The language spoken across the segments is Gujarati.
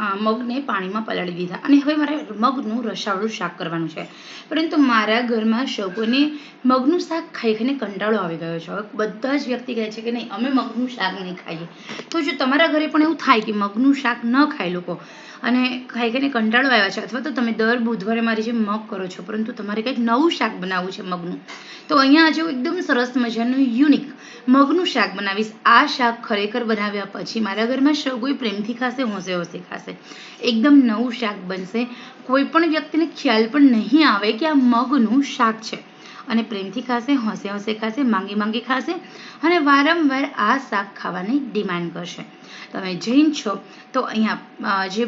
મગને પાણીમાં પલાળી દીધા. અને હવે મારે મગનું રસાવાળું શાક કરવાનું છે. પરંતુ મારા ઘરમાં સૌકોને મગનું શાક ખાઈ ખાઈને કંટાળો આવી ગયો છે. બધા જ વ્યક્તિ કહે છે કે નહીં, અમે મગનું શાક નહીં ખાઈએ. તો જો તમારા ઘરે પણ એવું થાય કે મગનું શાક ન ખાય લોકો અને ખાઈ ખાઈને કંટાળો આવ્યા છે. અથવા તો તમે દર બુધવારે મારી જે મગ કરો છો, પરંતુ તમારે કંઈક નવું શાક બનાવવું છે મગનું. તો અહીંયા આજે હું એકદમ સરસ મજાનું યુનિક મગનું શાક બનાવીશ. આ શાક ખરેખર બનાવ્યા પછી મારા ઘરમાં સૌ, કોઈ પ્રેમથી ખાશે, હોંશે હોંશે ખાશે. એકદમ નવું શાક બનશે. કોઈ પણ વ્યક્તિને ખ્યાલ પણ નહીં આવે કે આ મગનું શાક છે. અને પ્રેમથી ખાશે, હોંશે હોંશે ખાશે, માંગી માંગી ખાશે અને વારંવાર આ શાક ખાવાની ડિમાન્ડ કરશે. તમે જૈન છો, તો અહીંયા જે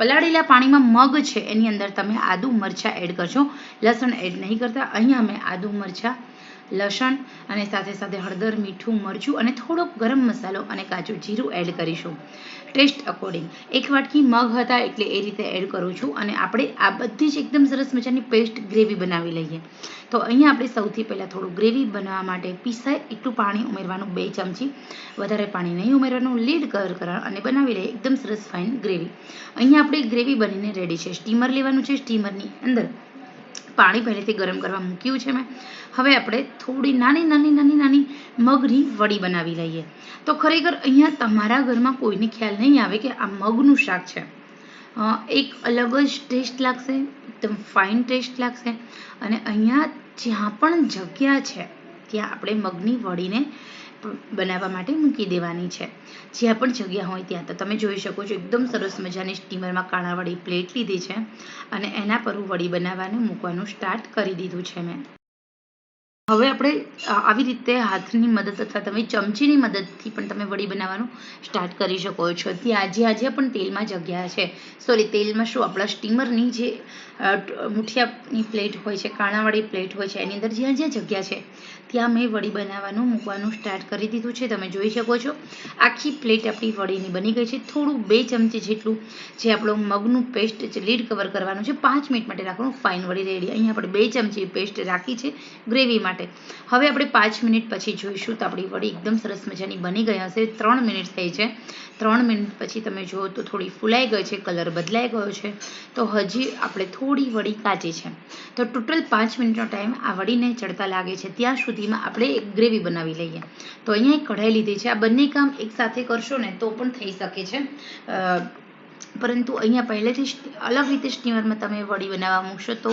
પલાળેલા પાણીમાં મગ છે, એની અંદર તમે આદુ મરચાં એડ કરજો. લસણ એડ નહીં કરતા, અહીંયા અમે આદુ મરચાં લસણ અને સાથે સાથે હળદર, મીઠું, મરચું અને થોડોક ગરમ મસાલો અને કાચું જીરું એડ કરીશું. ટેસ્ટ અકોર્ડિંગ એક વાટકી મગ હતા એટલે એ રીતે એડ કરું છું અને આપણે આ બધી જ એકદમ સરસ મજાની પેસ્ટ ગ્રેવી બનાવી લઈએ. તો અહીંયા આપણે સૌથી પહેલાં થોડું ગ્રેવી બનાવવા માટે પીસાય એટલું પાણી ઉમેરવાનું બે ચમચી. વધારે પાણી નહીં ઉમેરવાનું લીડ કર કરવા અને બનાવી લઈએ એકદમ સરસ ફાઇન ગ્રેવી અહીંયા આપણી ગ્રેવી બનીને રેડી છે. સ્ટીમર લેવાનું છે સ્ટીમરની અંદર. પાણી પહેલેથી ગરમ કરવા મૂક્યું છે મેં. હવે આપણે થોડી નાની નાની નાની નાની મગની વડી બનાવી લઈએ. તો ખરેખર અહીંયા તમારા ઘરમાં કોઈને ખ્યાલ નહીં આવે કે આ મગનું શાક છે. એક અલગ જ ટેસ્ટ લાગશે, એકદમ ફાઇન ટેસ્ટ લાગશે. અને અહીંયા જ્યાં પણ જગ્યા છે, ત્યાં આપણે મગની વડીને બનાવવા માટે મૂકી દેવાની છે. જ્યાં પણ જગ્યા હોય ત્યાં. તો તમે જોઈ શકો છો, એકદમ સરસ મજાની સ્ટીમરમાં કાણાવાળી પ્લેટ લીધી છે અને એના પર હું વડી બનાવવાનું મૂકવાનું સ્ટાર્ટ કરી દીધું છે મેં. હવે આપણે આવી રીતે હાથની મદદ અથવા તમે ચમચીની મદદથી પણ તમે વડી બનાવવાનું સ્ટાર્ટ કરી શકો છો. ત્યાં જે આજે પણ તેલમાં જગ્યા છે. સોરી તેલમાં શું? આપણા સ્ટીમરની જે મુઠિયાની પ્લેટ હોય છે, કાણાવાળી પ્લેટ હોય છે, એની અંદર જ્યાં જ્યાં જગ્યા છે, ત્યાં મેં વડી બનાવવાનું, મૂકવાનું સ્ટાર્ટ કરી દીધું છે. તમે જોઈ શકો છો. આખી પ્લેટ આપણી વડીની બની ગઈ છે. થોડું બે ચમચી જેટલું જે આપણો મગનું પેસ્ટ જે લીડ કવર કરવાનું છે, પાંચ મિનિટ માટે રાખવાનું ફાઇન વડી રેડી અહીંયા આપણે બે ચમચી પેસ્ટ રાખી છે. ગ્રેવી માટે. હવે આપણે પાંચ મિનિટ પછી જોઈશું તો આપણી વડી એકદમ સરસ મજાની બની ગઈ હશે. ત્રણ મિનિટ થઈ છે. ત્રણ મિનિટ પછી તમે જુઓ તો થોડી ફૂલાઈ ગઈ છે, કલર બદલાઈ ગયો છે. તો હજી આપણે થોડી વડી કાચી છે. તો ટોટલ પાંચ મિનિટનો ટાઈમ આ વડીને ચડતા લાગે છે. ત્યાં સુધીમાં આપણે એક ગ્રેવી બનાવી લઈએ. તો અહીંયા એક કઢાઈ લીધી છે. આ બંને કામ એકસાથે કરશો ને તો પણ થઈ શકે છે. પરંતુ અહીંયા પહેલેથી અલગ રીતે સ્ટીમરમાં તમે વડી બનાવવા મૂકશો તો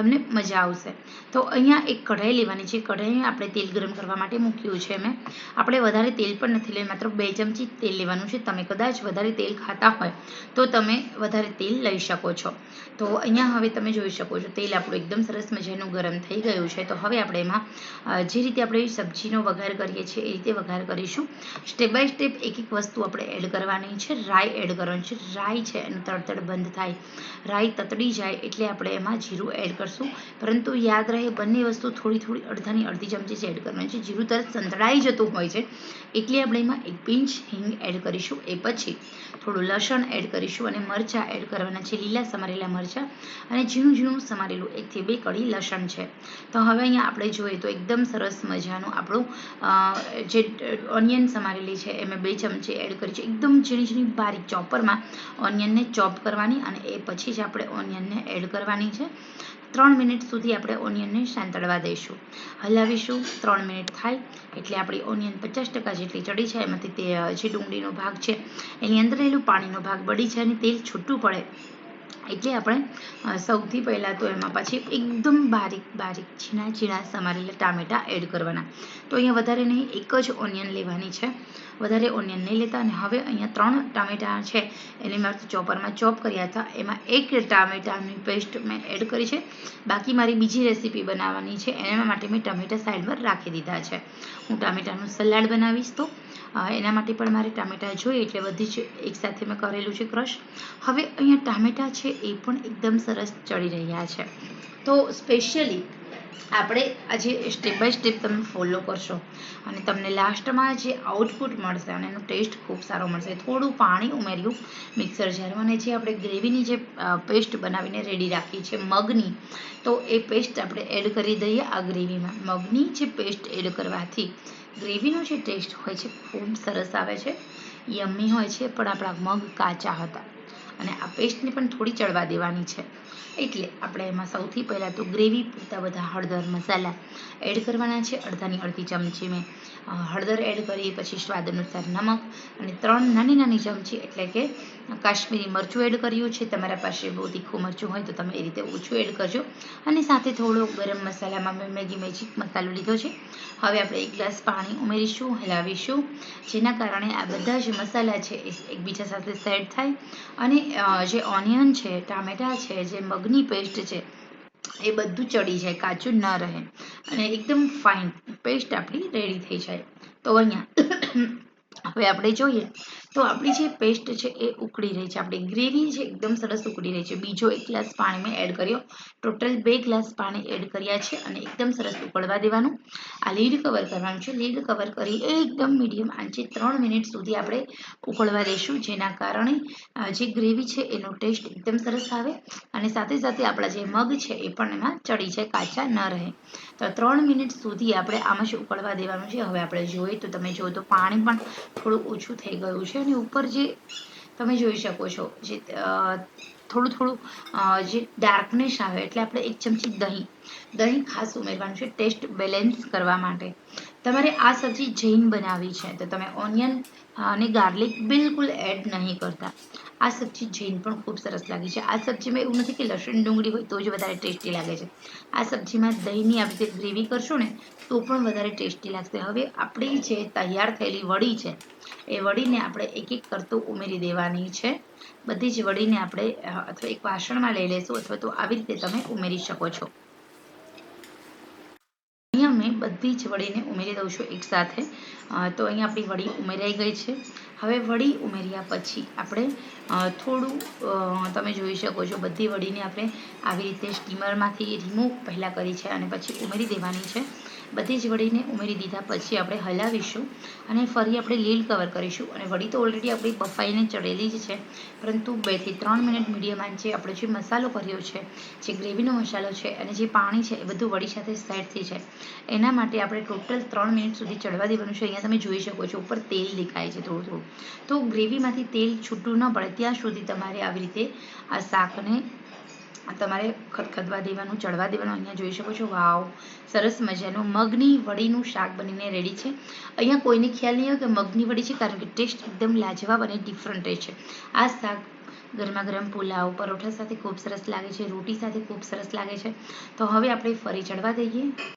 તમને મજા આવશે. તો અહીંયા એક કઢાઈ લેવાની છે. કઢાઈ આપણે તેલ ગરમ કરવા માટે મૂક્યું છે મેં. આપણે વધારે તેલ પણ નથી લઈ માત્ર બે ચમચી તેલ લેવાનું છે. તમે કદાચ વધારે તેલ ખાતા હોય તો તમે વધારે તેલ લઈ શકો છો. તો અહીંયા હવે તમે જોઈ શકો છો, તેલ આપણું એકદમ સરસ મજાનું ગરમ થઈ ગયું છે. તો હવે આપણે એમાં જે રીતે આપણે સબ્જીનો વઘાર કરીએ છીએ એ રીતે વઘાર કરીશું. સ્ટેપ બાય સ્ટેપ એક એક વસ્તુ આપણે એડ કરવાની છે. રાઈ એડ કરવાની છે. રાઈ છે એનું તડતડ બંધ થાય. રાઈ તતડી જાય એટલે આપણે એમાં જીરું એડ કરશું. પરંતુ યાદ રહે, બંને વસ્તુ થોડી થોડી અડધાની અડધી ચમચી એડ કરવાની છે. જીરું તરત સંતળાઈ જતું હોય છે. એટલે આપણે એમાં એક પિંચ હિંગ એડ કરીશું. એ પછી થોડું લસણ એડ કરીશું અને મરચાં એડ કરવાના છે. લીલા સમારેલા મરચાં અને ઝીણું ઝીણું સમારેલું એકથી બે કળી લસણ છે. તો હવે અહીંયા આપણે જોઈએ તો એકદમ સરસ મજાનું આપણું જે ઓનિયન સમારેલી છે એ બે ચમચી એડ કરી છે. એકદમ ઝીણી ઝીણી બારીક ચોપરમાં ઓનિયનને ચોપ કરવાની અને એ પછી જ આપણે ઓનિયનને એડ કરવાની છે. ત્રણ મિનિટ સુધી આપણે ઓનિયનને સાંતળવા દઈશું. હલાવીશું, ત્રણ મિનિટ થાય એટલે આપણી ઓનિયન પચાસ ટકા જેટલી ચડી છે, એમાંથી તે જે ડુંગળીનો ભાગ છે, એની અંદર રહેલું પાણીનો ભાગ બળી જાય અને તેલ છૂટું પડે. એટલે આપણે સૌથી પહેલાં તો એમાં પછી એકદમ બારીક બારીક, ઝીણા ઝીણા સમારેલા ટામેટાં એડ કરવાના. તો અહીંયા વધારે નહીં, એક જ ઓનિયન લેવાની છે. વધારે ઓનિયન નહીં લેતા અને હવે અહીંયા ત્રણ ટામેટાં છે. એને મેં ચોપરમાં ચોપ કર્યા હતા. એમાં એક ટામેટાની પેસ્ટ મેં એડ કરી છે. બાકી મારી બીજી રેસીપી બનાવવાની છે. એના માટે મેં ટામેટા સાઈડ પર રાખી દીધા છે. હું ટામેટાનું સલાડ બનાવીશ તો. એના માટે પણ મારે ટામેટાં જોઈએ એટલે બધી જ એકસાથે મેં કરેલું છે ક્રશ હવે અહીંયા ટામેટાં છે એ પણ એકદમ સરસ ચડી રહ્યા છે. તો સ્પેશિયલી આપણે આજે સ્ટેપ બાય સ્ટેપ તમે ફોલો કરશો. અને તમને લાસ્ટમાં જે આઉટપુટ મળશે અને એનો ટેસ્ટ ખૂબ સારો મળશે. થોડું પાણી ઉમેર્યું મિક્સર જારમાં અને જે આપણે ગ્રેવીની જે પેસ્ટ બનાવીને રેડી રાખી છે મગની, તો એ પેસ્ટ આપણે એડ કરી દઈએ આ ગ્રેવીમાં મગની જે પેસ્ટ એડ કરવાથી ગ્રેવીનો જે ટેસ્ટ હોય છે, ખૂબ સરસ આવે છે. યમ્મી હોય છે, પણ આપણા મગ કાચા હતા. અને આ પેસ્ટને પણ થોડી ચડવા દેવાની છે. એટલે આપણે એમાં સૌથી પહેલાં તો ગ્રેવી પૂરતા બધા હળદર મસાલા એડ કરવાના છે. અડધાની અડધી ચમચી મેં હળદર એડ કરી, પછી સ્વાદ અનુસાર નમક અને ત્રણ નાની નાની ચમચી એટલે કે કાશ્મીરી મરચું એડ કર્યું છે. તમારા પાસે બહુ તીખું મરચું હોય તો તમે એ રીતે ઓછું એડ કરજો. અને સાથે થોડો ગરમ મસાલામાં મેં મેગી મેજિક મસાલો લીધો છે. હવે આપણે એક ગ્લાસ પાણી ઉમેરીશું, હલાવીશું. જેના કારણે આ બધા જે મસાલા છે એ એકબીજા સાથે સેટ થાય અને જે ઓનિયન છે, ટામેટા છે, જે મગની પેસ્ટ છે, એ બધું ચડી જાય, કાચું ન રહે. અને એકદમ ફાઇન પેસ્ટ આપણી રેડી થઈ જાય. તો અહીંયા, હવે આપણે જોઈએ. તો આપણી જે પેસ્ટ છે એ ઉકળી રહી છે. આપણી ગ્રેવી છે એકદમ સરસ ઉકળી રહી છે. બીજો એક ગ્લાસ પાણી મેં એડ કર્યો. ટોટલ બે ગ્લાસ પાણી એડ કર્યા છે અને એકદમ સરસ ઉકળવા દેવાનું. આ લીડ કવર કરવાનું છે. લીડ કવર કરી એકદમ મીડિયમ આંચે ત્રણ મિનિટ સુધી આપણે ઉકળવા દઈશું જેના કારણે જે ગ્રેવી છે એનો ટેસ્ટ એકદમ સરસ આવે અને સાથે સાથે આપણા જે મગ છે એ પણ એમાં ચડી જાય, કાચા ન રહે. તો ત્રણ મિનિટ સુધી આપણે આમાં જ ઉકળવા દેવાનું છે. હવે આપણે જોઈએ તો તમે જુઓ તો પાણી પણ થોડું ઓછું થઈ ગયું છે. અને ઉપર જે તમે જોઈ શકો છો, જે થોડું થોડું જે ડાર્કનેસ આવે, એટલે આપણે એક ચમચી દહીં દહીં ખાસ ઉમેરવાનું છે ટેસ્ટ બેલેન્સ કરવા માટે. તમારે આ સબ્જી જૈન બનાવવી છે, તો તમે ઓનિયન અને ગાર્લિક બિલકુલ એડ નહીં કરતા. આ સબ્જી જૈન પણ ખૂબ સરસ લાગે છે. આ સબ્જીમાં એવું નથી કે લસણ ડુંગળી હોય તો જ વધારે ટેસ્ટી લાગે છે. આ સબ્જીમાં દહીંની આવી રીતે ગ્રેવી કરશો ને, તો પણ વધારે ટેસ્ટી લાગશે. હવે આપણી જે તૈયાર થયેલી વડી છે, એ વડીને આપણે એક એક કરતો ઉમેરી દેવાની છે. બધી જ વડીને આપણે અથવા એક વાસણમાં લઈ લેશું અથવા તો આવી રીતે તમે ઉમેરી શકો છો. બધી જ વડીને ઉમેરી દઉં છું એકસાથે તો અહીંયા આપણી વડી ઉમેરાઈ ગઈ છે. હવે વડી ઉમેર્યા પછી આપણે થોડું તમે જોઈ શકો છો બધી વડીને આપણે આવી રીતે સ્ટીમરમાંથી રિમૂવ પહેલાં કરી છે અને પછી ઉમેરી દેવાની છે. બધી જ વડીને ઉમેરી દીધા. પછી આપણે હલાવીશું અને ફરી આપણે લીલ કવર કરીશું. અને વડી તો ઓલરેડી આપણી બફાઈને ચડેલી જ છે. પરંતુ બેથી ત્રણ મિનિટ મીડિયમ આંચે આપણે જે મસાલો કર્યો છે, જે ગ્રેવીનો મસાલો છે અને જે પાણી છે એ બધું વડી સાથે સેટ થઈ જાય એના માટે આપણે ટોટલ ત્રણ મિનિટ સુધી ચડવા દેવાનું છે. અહીંયા તમે જોઈ શકો છો, ઉપર તેલ દેખાય છે થોડું થોડું. તો ગ્રેવીમાંથી તેલ છૂટું ન પડે. ત્યાં સુધી તમારે આવી રીતે આ શાકને તમારે ખદખદવા દેવાનું, ચડવા દેવાનું, અહીંયા જોઈ શકો છો. વાવ, સરસ મજાનું મગની વડીનું શાક બનીને રેડી છે. અહીંયા કોઈને ખ્યાલ નહીં હોય કે મગની વડી છે, કારણ કે ટેસ્ટ એકદમ લાજવાબ અને ડિફરન્ટ રહે છે. આ શાક ગરમા ગરમ પુલાવ, પરોઠા સાથે ખૂબ સરસ લાગે છે, રોટી સાથે ખૂબ સરસ લાગે છે. તો હવે આપણે ફરી ચડવા દઈએ.